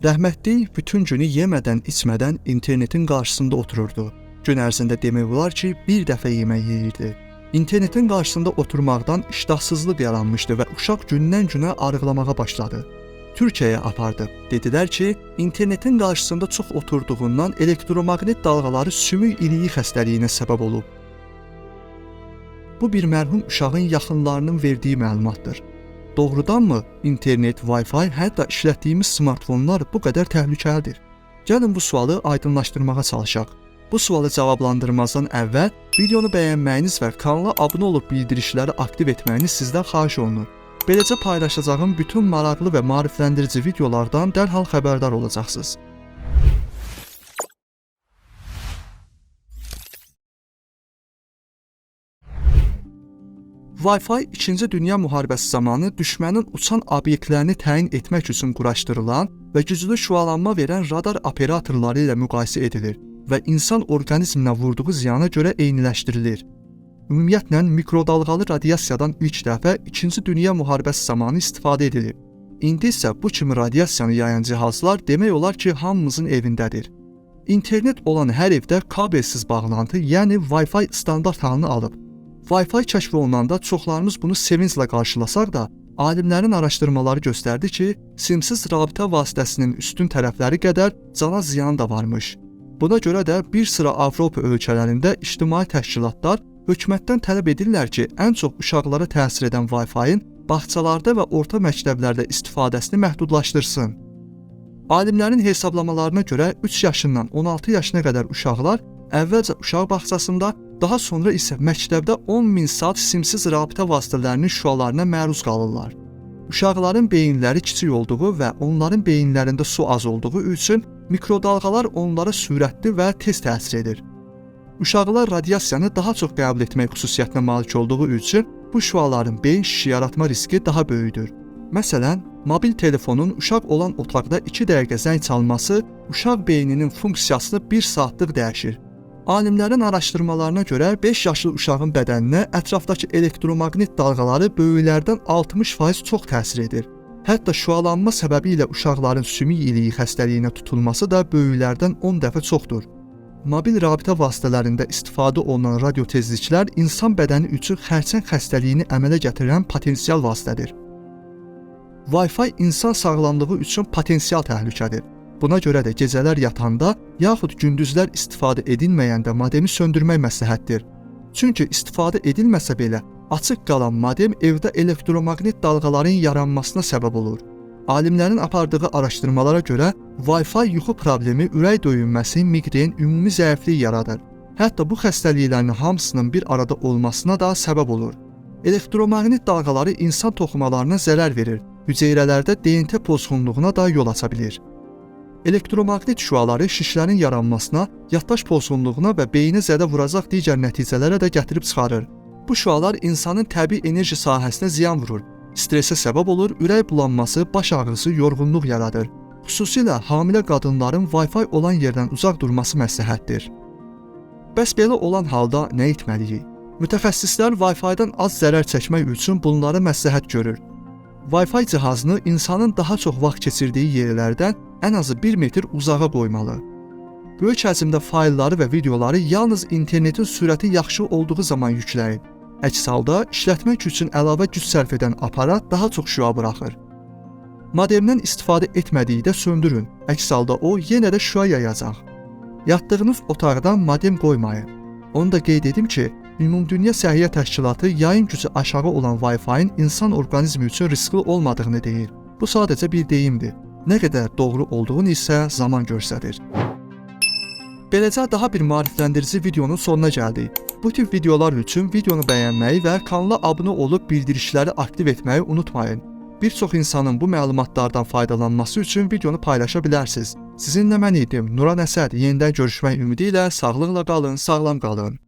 Rəhmətlik bütün günü yemədən, içmədən internetin qarşısında otururdu. Gün ərzində demək olar ki, bir dəfə yemək yeyirdi. İnternetin qarşısında oturmaqdan iştahsızlıq yaranmışdı və uşaq gündən-günə arıqlamağa başladı. Türkiyəyə apardı. Dedilər ki, internetin qarşısında çox oturduğundan elektromaqnit dalğaları sümük iliyi xəstəliyinə səbəb olub. Bu bir mərhum uşağın yaxınlarının verdiyi məlumatdır. Doğrudanmı internet, Wi-Fi, hətta işlətdiyimiz smartfonlar bu qədər təhlükəlidir? Gəlin bu sualı aydınlaşdırmağa çalışaq. Bu sualı cavablandırmazdan əvvəl videonu bəyənməyiniz və kanala abunə olub bildirişləri aktiv etməyiniz sizdən xahiş olunur. Beləcə paylaşacağım bütün maraqlı və maarifləndirici videolardan dərhal xəbərdar olacaqsınız. Wi-Fi 2-ci Dünya müharibəsi zamanı düşmənin uçan obyektlərini təyin etmək üçün quraşdırılan və güclü şüalanma verən radar operatorları ilə müqayisə edilir və insan orqanizminə vurduğu ziyana görə eyniləşdirilir. Ümumiyyətlə mikrodalğalı radiasiyadan ilk dəfə 2-ci Dünya müharibəsi zamanı istifadə edilib. İndi isə bu kimi radiasiyanı yayan cihazlar demək olar ki, hamımızın evindədir. İnternet olan hər evdə kabelsiz bağlantı, yəni Wi-Fi standart halını alıb. Wi-Fi kəşf olunanda çoxlarımız bunu sevinclə qarşılasaq da, alimlərin araşdırmaları göstərdi ki, simsiz rabitə vasitəsinin üstün tərəfləri qədər cana ziyan da varmış. Buna görə də bir sıra Avropa ölkələrində ictimai təşkilatlar hökumətdən tələb edirlər ki, ən çox uşaqlara təsir edən Wi-Fi-ın bağçalarda və orta məktəblərdə istifadəsini məhdudlaşdırsın. Alimlərin hesablamalarına görə 3 yaşından 16 yaşına qədər uşaqlar əvvəlcə uşaq bağçasında, daha sonra isə məktəbdə 10 min saat simsiz rabitə vasitələrinin şüalarına məruz qalırlar. Uşaqların beyinləri kiçik olduğu və onların beyinlərində su az olduğu üçün mikrodalğalar onlara sürətli və tez təsir edir. Uşaqlar radiasiyanı daha çox qəbul etmək xüsusiyyətinə malik olduğu üçün bu şüaların beyin şişi yaratma riski daha böyükdür. Məsələn, mobil telefonun uşaq olan otaqda 2 dəqiqə zəng çalması uşaq beyninin funksiyasını 1 saatlıq dəyişir. Alimlərin araşdırmalarına görə 5 yaşlı uşağın bədəninə ətrafdakı elektromaqnit dalğaları böyüklərdən 60% çox təsir edir. Hətta şüalanma səbəbi ilə uşaqların sümük iliyi xəstəliyinə tutulması da böyüklərdən 10 dəfə çoxdur. Mobil rabitə vasitələrində istifadə olunan radio tezliklər insan bədəni üçün xərçəng xəstəliyini əmələ gətirən potensial vasitədir. Wi-Fi insan sağlamlığı üçün potensial təhlükədir. Buna görə də gecələr yatanda yaxud gündüzlər istifadə edilməyəndə modemi söndürmək məsləhətdir. Çünki istifadə edilməsə belə açıq qalan modem evdə elektromaqnit dalğaların yaranmasına səbəb olur. Alimlərin apardığı araşdırmalara görə Wi-Fi yuxu problemi, ürək döyünməsi, miqren, ümumi zəiflik yaradır. Hətta bu xəstəliklərin hamısının bir arada olmasına da səbəb olur. Elektromaqnit dalğaları insan toxumalarına zərər verir, hüceyrələrdə DNT pozğunluğuna da yol aça bilir. Elektromaqnit şüaları şişlərin yaranmasına, yaddaş pozğunluğuna və beyinə zədə vuracaq digər nəticələrə də gətirib çıxarır. Bu şüalar insanın təbii enerji sahəsinə ziyan vurur, stressə səbəb olur, ürək bulanması, baş ağrısı, yorğunluq yaradır. Xüsusilə hamilə qadınların Wi-Fi olan yerdən uzaq durması məsləhətdir. Bəs belə olan halda nə etməliyik? Mütəxəssislər Wi-Fi-dan az zərər çəkmək üçün bunları məsləhət görür. Wi-Fi cihazını insanın daha çox vaxt keçirdiyi yerlərdən ən azı 1 metr uzağa qoymalı. Böyük həcmdə faylları və videoları yalnız internetin sürəti yaxşı olduğu zaman yükləyin. Əks halda işlətmək üçün əlavə güc sərf edən aparat daha çox şüa buraxır. Modemdən istifadə etmədikdə söndürün. Əks halda o yenə də şüa yayacaq. Yatdığınız otaqda modem qoymayın. Onu da qeyd edim ki, Ümumdünya Səhiyyə Təşkilatı yayın gücü aşağı olan Wi-Fi-nin insan orqanizmi üçün riskli olmadığını deyir. Bu sadəcə bir deyimdir. Nə qədər doğru olduğunu isə zaman göstərir. Beləcə daha bir maarifləndirici videonun sonuna gəldik. Bu tip videolar üçün videonu bəyənməyi və kanala abunə olub bildirişləri aktiv etməyi unutmayın. Bir çox insanın bu məlumatlardan faydalanması üçün videonu paylaşa bilərsiniz. Sizinlə mən idim Nuran Əsəd. Yenidən görüşmək ümidi ilə sağlıqla qalın, sağlam qalın.